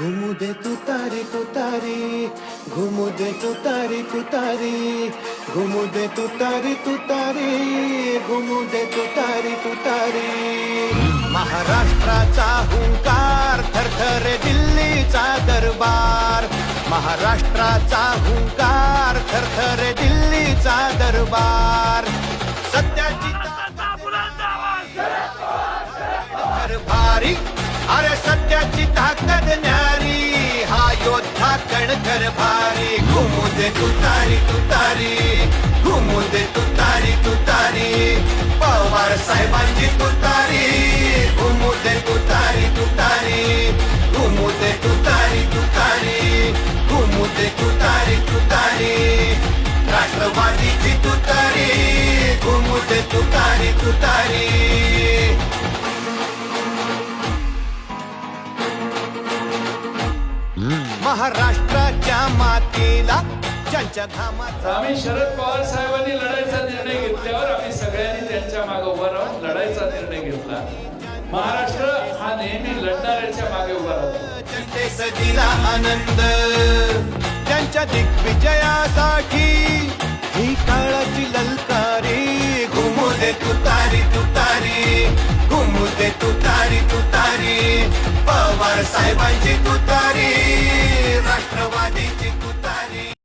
घुमू दे तू तारी तू तारी. घुमू दे तू तारी तू तारी. घुमू दे तू तारी तू तारी. घुमू दे तू तारी तू तारी. महाराष्ट्राचा हुंकार थरथर दिल्लीचा दरबार. महाराष्ट्राचा हुंकार थरथर दिल्लीचा दरबार. सत्याची भारी कणकर भारी घुमू दे तुतारी तुतारी घुमू दे तुतारी तुतारी पवार साहेबांची तुतारी घुमू दे तुतारी तुतारी घुमू दे तुतारी तुतारी घुमू दे तुतारी तुतारी राष्ट्रवादीची तुतारी घुमू दे तुतारी महाराष्ट्राच्या मातीला ज्यांच्या घामाचा आम्ही शरद पवार साहेबांनी लढायचा निर्णय घेतल्यावर आम्ही सगळ्यांनी त्यांच्या मागे उभं राहून लढायचा निर्णय घेतला. महाराष्ट्र हा नेहमी लढणाऱ्याच्या मागे उभा राहतो. जनतेस दिला आनंद त्यांच्या दिग्विजयासाठी ही काळाची ललकारी. घुमू दे तुतारी तुतारी घुमू दे तुतारी तुतारी.